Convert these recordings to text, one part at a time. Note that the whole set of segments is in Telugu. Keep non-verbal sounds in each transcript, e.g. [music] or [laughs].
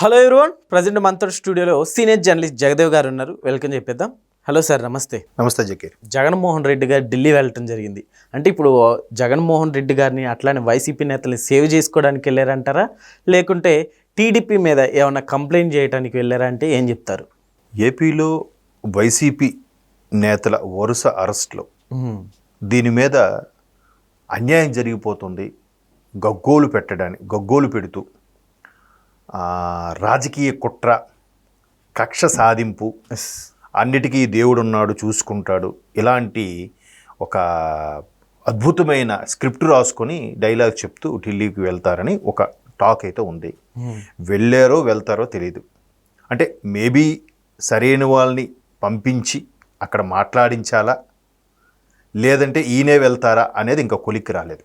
హలో ఎవరివన్ ప్రజెంట్ మనతో స్టూడియోలో సీనియర్ జర్నలిస్ట్ జగదేవ్ గారు ఉన్నారు. వెల్కమ్ చెప్పేద్దాం. హలో సార్ నమస్తే. నమస్తే జకీర్. జగన్మోహన్ రెడ్డి గారు ఢిల్లీ వెళ్ళటం జరిగింది. అంటే ఇప్పుడు జగన్మోహన్ రెడ్డి గారిని అట్లానే వైసీపీ నేతల్ని సేవ్ చేసుకోవడానికి వెళ్ళారంటారా? లేకుంటే టీడీపీ మీద ఏమైనా కంప్లైంట్ చేయడానికి వెళ్ళారా అంటే ఏం చెప్తారు? ఏపీలో వైసీపీ నేతల వరుస అరెస్టులు. దీని మీద అన్యాయం జరిగిపోతుంది. గగ్గోలు పెట్టడానికి గగ్గోలు పెడుతూ రాజకీయ కుట్ర కక్ష సాధింపు. అన్నిటికీ దేవుడున్నాడు చూసుకుంటాడు ఇలాంటి ఒక అద్భుతమైన స్క్రిప్ట్ రాసుకొని డైలాగ్ చెప్తూ ఢిల్లీకి వెళ్తారని ఒక టాక్ అయితే ఉంది. వెళ్ళారో వెళ్తారో తెలియదు అంటే మేబీ సరైన వాళ్ళని పంపించి అక్కడ మాట్లాడించాలా లేదంటే ఈయనే వెళ్తారా అనేది ఇంకా కొలిక్కి రాలేదు.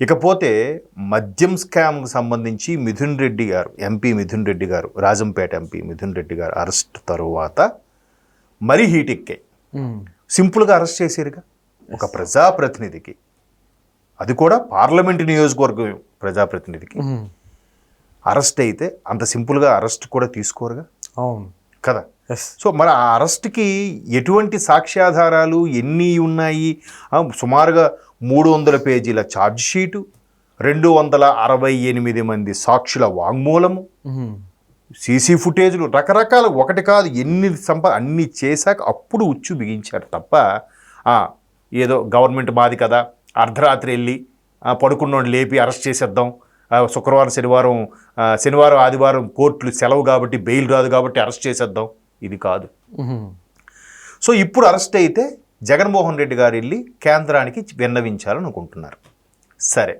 ఇకపోతే మద్యం స్కామ్కి సంబంధించి మిథున్ రెడ్డి గారు ఎంపీ మిథున్ రెడ్డి గారు రాజంపేట ఎంపీ మిథున్ రెడ్డి గారు అరెస్ట్ తరువాత మరీ హీట్ ఎక్కాయి. సింపుల్గా అరెస్ట్ చేశారుగా ఒక ప్రజాప్రతినిధికి. అది కూడా పార్లమెంటు నియోజకవర్గం ప్రజాప్రతినిధికి. అరెస్ట్ అయితే అంత సింపుల్గా అరెస్ట్ కూడా తీసుకోరుగా? అవును. కదా? సో మరి ఆ అరెస్ట్కి ఎటువంటి సాక్ష్యాధారాలు ఎన్ని ఉన్నాయి? సుమారుగా మూడు వందల పేజీల ఛార్జ్ షీటు రెండు వందల అరవై ఎనిమిది మంది సాక్షుల వాంగ్మూలము. సీసీ ఫుటేజ్లు రకరకాల ఒకటి కాదు ఎన్ని సంప అన్ని చేశాక అప్పుడు ఉచ్చు బిగించారు తప్ప ఏదో గవర్నమెంట్ మాది కదా అర్ధరాత్రి వెళ్ళి ఆ, పడుకున్నోడిని లేపి అరెస్ట్ చేసేద్దాం శుక్రవారం శనివారం శనివారం ఆదివారం కోర్టులు సెలవు కాబట్టి బెయిల్ రాదు కాబట్టి అరెస్ట్ చేసేద్దాం. ఇది కాదు. సో ఇప్పుడు అరెస్ట్ అయితే జగన్మోహన్ రెడ్డి గారు వెళ్ళి కేంద్రానికి విన్నవించాలని అనుకుంటున్నారు. సరే.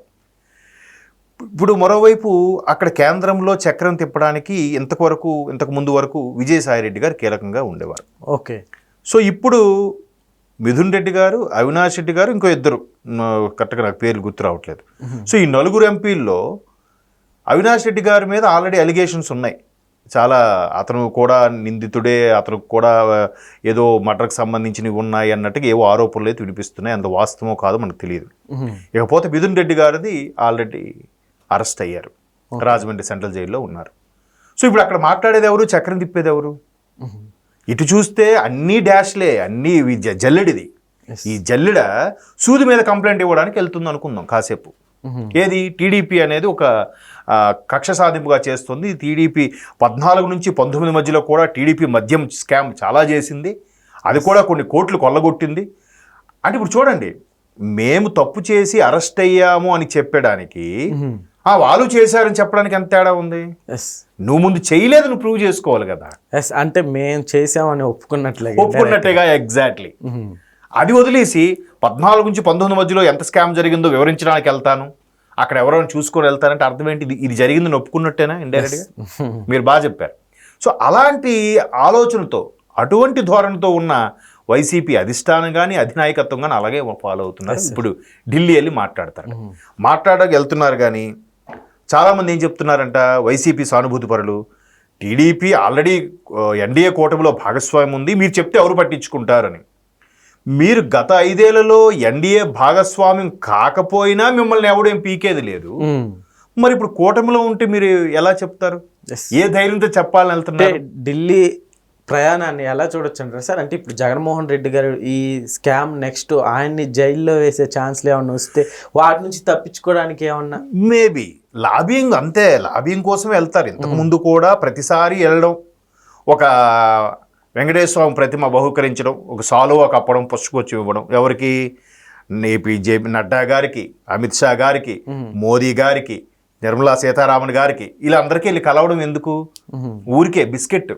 ఇప్పుడు మరోవైపు అక్కడ కేంద్రంలో చక్రం తిప్పడానికి ఇంతవరకు ఇంతకు ముందు వరకు విజయసాయిరెడ్డి గారు కీలకంగా ఉండేవారు. ఓకే. సో ఇప్పుడు మిథున్ రెడ్డి గారు అవినాష్ రెడ్డి గారు ఇంకో ఇద్దరు. కరెక్ట్గా నాకు పేర్లు గుర్తు రావట్లేదు. సో ఈ నలుగురు ఎంపీల్లో అవినాష్ రెడ్డి గారి మీద ఆల్రెడీ అలిగేషన్స్ ఉన్నాయి. చాలా అతను కూడా నిందితుడే అతను కూడా ఏదో మర్డర్కి సంబంధించినవి ఉన్నాయి అన్నట్టుగా ఏవో ఆరోపణలు అయితే వినిపిస్తున్నాయి. అంత వాస్తవమో కాదో మనకు తెలియదు. ఇకపోతే మిథున్ రెడ్డి గారిది ఆల్రెడీ అరెస్ట్ అయ్యారు. రాజమండ్రి సెంట్రల్ జైల్లో ఉన్నారు. సో ఇప్పుడు అక్కడ మాట్లాడేది ఎవరు? చక్రం తిప్పేది ఎవరు. ఇటు చూస్తే అన్నీ డాష్లే అన్నీ ఇవి జ- జల్లెడిది. ఈ జల్లెడ సూది మీద కంప్లైంట్ ఇవ్వడానికి వెళ్తుంది అనుకుందాం కాసేపు. ఏది టీడీపీ అనేది ఒక కక్ష సాధింపుగా చేస్తుంది టీడీపీ పద్నాలుగు నుంచి పంతొమ్మిది మధ్యలో కూడా టీడీపీ మద్యం స్కామ్ చాలా చేసింది అది కూడా కొన్ని కోట్లు కొల్లగొట్టింది అంటే ఇప్పుడు చూడండి మేము తప్పు చేసి అరెస్ట్ అయ్యాము అని చెప్పడానికి. ఆ వాళ్ళు చేశారని చెప్పడానికి ఎంత తేడా ఉంది? ఎస్ నువ్వు ముందు చేయలేదు నువ్వు ప్రూవ్ చేసుకోవాలి కదా. ఎస్ అంటే మేము చేసామని ఒప్పుకున్నట్లే ఒప్పుకున్నట్టేగా ఎగ్జాక్ట్లీ. అది వదిలేసి పద్నాలుగు నుంచి పంతొమ్మిది మధ్యలో ఎంత స్కామ్ జరిగిందో వివరించడానికి వెళ్తాను. అక్కడ ఎవరైనా చూసుకొని వెళ్తానంటే అర్థం ఏంటి? ఇది ఇది జరిగిందని ఒప్పుకున్నట్టేనా ఇండైరెక్ట్గా. [laughs] మీరు బాగా చెప్పారు. సో అలాంటి ఆలోచనతో అటువంటి ధోరణితో ఉన్న వైసీపీ అధిష్టానం కానీ అధినాయకత్వం కానీ అలాగే ఫాలో అవుతున్నారు. ఇప్పుడు ఢిల్లీ వెళ్ళి మాట్లాడతారు. మాట్లాడక వెళ్తున్నారు కానీ చాలామంది ఏం చెప్తున్నారంట వైసీపీ సానుభూతి పరులు టీడీపీ ఆల్రెడీ ఎన్డీఏ కూటమిలో భాగస్వామ్యం ఉంది మీరు చెప్తే ఎవరు పట్టించుకుంటారని మీరు గత ఐదేళ్ళలో ఎన్డీఏ భాగస్వామ్యం కాకపోయినా మిమ్మల్ని ఎవడేం పీకేది లేదు. మరి ఇప్పుడు కూటమిలో ఉంటే మీరు ఎలా చెప్తారు. ఏ ధైర్యంతో చెప్పాలని వెళ్తున్నారు ఢిల్లీ ప్రయాణాన్ని ఎలా చూడొచ్చు అంటారు సార్ అంటే ఇప్పుడు జగన్మోహన్ రెడ్డి గారు ఈ స్కామ్ నెక్స్ట్ ఆయన్ని జైల్లో వేసే ఛాన్స్లు ఏమన్నా వస్తే వాటి నుంచి తప్పించుకోవడానికి ఏమన్నా? మేబీ. లాబింగ్ అంతే. లాబింగ్ కోసం వెళ్తారు. ఇంతకు ముందు కూడా ప్రతిసారి వెళ్ళడం ఒక వెంకటేశ్వర స్వామి ప్రతిమ బహుకరించడం ఒక సాలువా కప్పడం పుష్పకొచ్చి ఇవ్వడం ఎవరికి? ఏపీ జే నడ్డా గారికి అమిత్ షా గారికి మోదీ గారికి నిర్మలా సీతారామన్ గారికి వీళ్ళందరికీ వెళ్ళి కలవడం ఎందుకు. ఊరికే బిస్కెట్.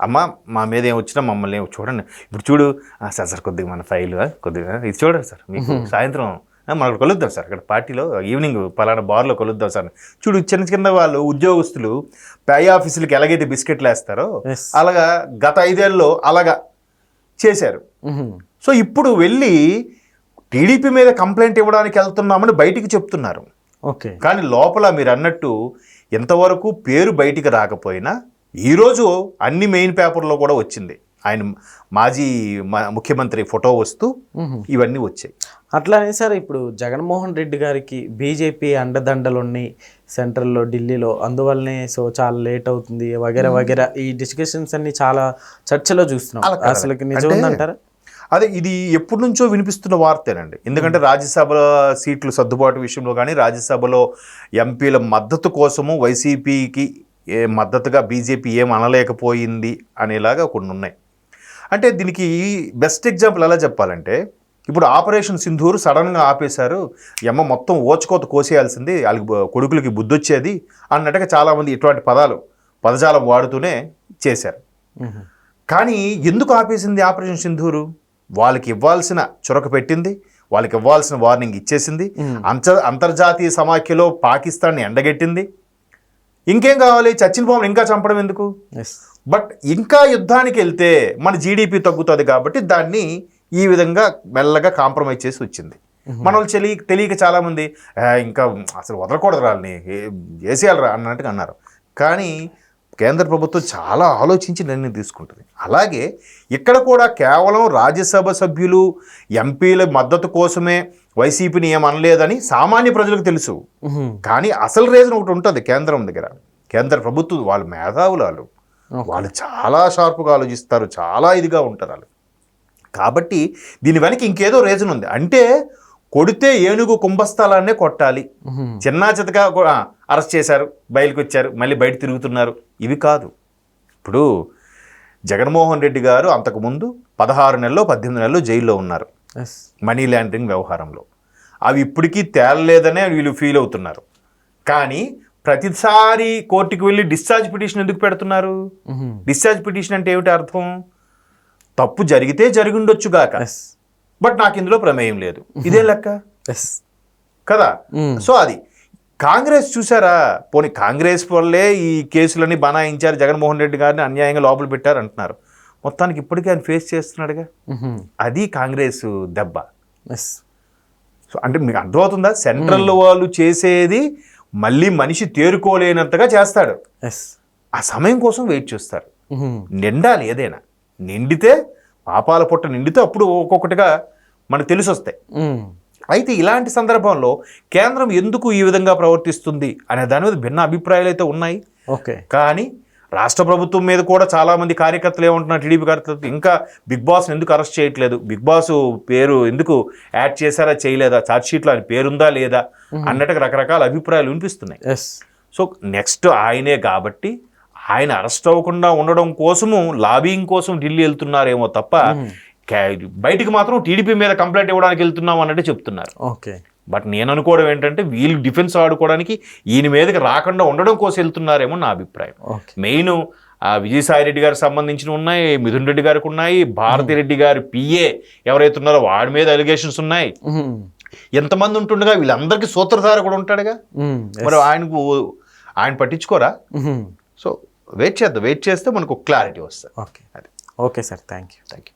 అమ్మ మా మీద ఏం వచ్చినా మమ్మల్ని ఏం చూడండి. ఇప్పుడు చూడు "ఆ, సార్ సార్ కొద్దిగా మన ఫైల్ కొద్దిగా ఇది చూడండి సార్ మీకు సాయంత్రం మనం కలుద్దాం సార్ అక్కడ పార్టీలో ఈవినింగ్ పలానా బార్లో కలుద్దాం సార్. చూడు చిన్న చిన్న వాళ్ళు ఉద్యోగస్తులు పే ఆఫీసులకి ఎలాగైతే బిస్కెట్లు వేస్తారో. అలాగా గత ఐదేళ్ళలో అలాగా చేశారు. సో ఇప్పుడు వెళ్ళి టీడీపీ మీద కంప్లైంట్ ఇవ్వడానికి వెళ్తున్నామని బయటికి చెప్తున్నారు. ఓకే. కానీ లోపల మీరు అన్నట్టు ఎంతవరకు పేరు బయటికి రాకపోయినా ఈరోజు అన్ని మెయిన్ పేపర్లో కూడా వచ్చింది. ఆయన మాజీ ముఖ్యమంత్రి ఫోటో వస్తూ ఇవన్నీ వచ్చాయి. అట్లానే సార్ ఇప్పుడు జగన్మోహన్ రెడ్డి గారికి బీజేపీ అండదండలు ఉన్నాయి సెంట్రల్లో ఢిల్లీలో అందువల్లనే సో చాలా లేట్ అవుతుంది వగేరా వగేరా ఈ డిస్కషన్స్ అన్ని చాలా చర్చలో చూస్తున్నాం. అసలు నిజం ఉందంటారా? అదే ఇది ఎప్పటి నుంచో వినిపిస్తున్న వార్తేనండి. ఎందుకంటే రాజ్యసభ సీట్లు సర్దుబాటు విషయంలో కానీ రాజ్యసభలో ఎంపీల మద్దతు కోసము వైసీపీకి ఏ మద్దతుగా బీజేపీ ఏం అనలేకపోయింది అనేలాగా కొన్ని ఉన్నాయి అంటే దీనికి బెస్ట్ ఎగ్జాంపుల్ ఎలా చెప్పాలంటే ఇప్పుడు ఆపరేషన్ సింధూర్ సడన్గా ఆపేశారు ఎమ్మ మొత్తం ఓచుకోత కోసేయాల్సింది వాళ్ళకి కొడుకులకి బుద్ధి వచ్చేది అన్నట్టుగా చాలామంది ఇటువంటి పదాలు పదజాలం వాడుతూనే చేశారు. కానీ ఎందుకు ఆపేసింది ఆపరేషన్ సింధూరు? వాళ్ళకి ఇవ్వాల్సిన చురక పెట్టింది వాళ్ళకి ఇవ్వాల్సిన వార్నింగ్ ఇచ్చేసింది అంత అంతర్జాతీయ సమాఖ్యలో పాకిస్తాన్ని ఎండగెట్టింది ఇంకేం కావాలి? చచ్చిన బాంబుని ఇంకా చంపడం ఎందుకు. బట్ ఇంకా యుద్ధానికి వెళ్తే మన జీడిపి తగ్గుతుంది కాబట్టి దాన్ని ఈ విధంగా మెల్లగా కాంప్రమైజ్ చేసి వచ్చింది. మన వాళ్ళు తెలియ తెలియక చాలామంది "ఆ, ఇంకా అసలు వదలకూడదు రాళ్ళని వేసేయాలరా అన్నట్టుగా అన్నారు. కానీ కేంద్ర ప్రభుత్వం చాలా ఆలోచించి నిర్ణయం తీసుకుంటుంది. అలాగే ఇక్కడ కూడా కేవలం రాజ్యసభ సభ్యులు ఎంపీల మద్దతు కోసమే వైసీపీని ఏమనలేదని సామాన్య ప్రజలకు తెలుసు. కానీ అసలు రీజన్ ఒకటి ఉంటుంది కేంద్రం దగ్గర. కేంద్ర ప్రభుత్వం వాళ్ళు మేధావులు వాళ్ళు వాళ్ళు చాలా షార్ప్గా ఆలోచిస్తారు చాలా ఇదిగా ఉంటారు వాళ్ళు. కాబట్టి దీని వెనక ఇంకేదో రీజన్ ఉంది. అంటే కొడితే ఏనుగు కుంభస్థలాన్నే కొట్టాలి. చిన్నా చితగా అరెస్ట్ చేశారు బయటకు వచ్చారు మళ్ళీ బయట తిరుగుతున్నారు. ఇవి కాదు. ఇప్పుడు జగన్మోహన్ రెడ్డి గారు అంతకుముందు పదహారు నెలలు పద్దెనిమిది నెలలు జైల్లో ఉన్నారు. మనీ లాండరింగ్ వ్యవహారంలో. అవి ఇప్పటికీ తేలలేదనే వీళ్ళు ఫీల్ అవుతున్నారు. కానీ ప్రతిసారి కోర్టుకు వెళ్ళి డిశ్చార్జ్ పిటిషన్ ఎందుకు పెడుతున్నారు. డిశ్చార్జ్ పిటిషన్ అంటే ఏమిటి అర్థం? తప్పు జరిగితే జరిగిండొచ్చు గాక. బట్ నాకు ఇందులో ప్రమేయం లేదు. ఇదే లెక్క. కదా. సో అది. కాంగ్రెస్ చూసారా? పోనీ కాంగ్రెస్ వల్లే ఈ కేసులని బనాయించారు జగన్మోహన్ రెడ్డి గారిని అన్యాయంగా లోపల పెట్టారు అంటున్నారు మొత్తానికి ఇప్పటికీ ఆయన ఫేస్ చేస్తున్నాడుగా. అది కాంగ్రెస్ దెబ్బ. సో అంటే మీకు అర్థమవుతుందా సెంట్రల్ వాళ్ళు చేసేది మళ్ళీ మనిషి తేరుకోలేనంతగా చేస్తాడు. ఆ సమయం కోసం వెయిట్ చేస్తారు. నిండాలి ఏదైనా నిండితే పాపాల పుట్ట నిండితే అప్పుడు ఒక్కొక్కటిగా మనకు తెలిసి వస్తాయి. అయితే ఇలాంటి సందర్భంలో కేంద్రం ఎందుకు ఈ విధంగా ప్రవర్తిస్తుంది అనే దాని మీద భిన్న అభిప్రాయాలు అయితే ఉన్నాయి ఓకే కానీ రాష్ట్ర ప్రభుత్వం మీద కూడా చాలా మంది కార్యకర్తలు ఏమంటున్నారు టీడీపీ కార్యకర్తలు ఇంకా బిగ్ బాస్ని ఎందుకు అరెస్ట్ చేయట్లేదు? బిగ్ బాస్ పేరు ఎందుకు యాడ్ చేశారా చేయలేదా? ఛార్జ్ షీట్లో ఆయన పేరుందా లేదా? అన్నట్టుగా రకరకాల అభిప్రాయాలు వినిపిస్తున్నాయి. ఎస్ సో నెక్స్ట్ ఆయనే కాబట్టి ఆయన అరెస్ట్ అవ్వకుండా ఉండడం కోసము లాబింగ్ కోసం ఢిల్లీ వెళ్తున్నారేమో తప్ప బయటికి మాత్రం టీడీపీ మీద కంప్లైంట్ ఇవ్వడానికి వెళ్తున్నాం అన్నట్టు చెప్తున్నారు. ఓకే. బట్ నేను అనుకోవడం ఏంటంటే వీళ్ళు డిఫెన్స్ ఆడుకోవడానికి ఈయన మీదకి రాకుండా ఉండడం కోసం వెళ్తున్నారేమో నా అభిప్రాయం. మెయిన్ ఆ విజయసాయి రెడ్డి గారికి సంబంధించిన ఉన్నాయి మిథున్ రెడ్డి గారికి ఉన్నాయి భారతి రెడ్డి గారి పిఏ ఎవరైతే ఉన్నారో వాడి మీద అలిగేషన్స్ ఉన్నాయి. ఎంతమంది ఉంటుండగా వీళ్ళందరికీ సూత్రధార కూడా ఉంటాడుగా. మరి ఆయనకు ఆయన పట్టించుకోరా. సో వెయిట్ చేద్దాం. వెయిట్ చేస్తే మనకు క్లారిటీ వస్తుంది. ఓకే అది okay sir thank you thank you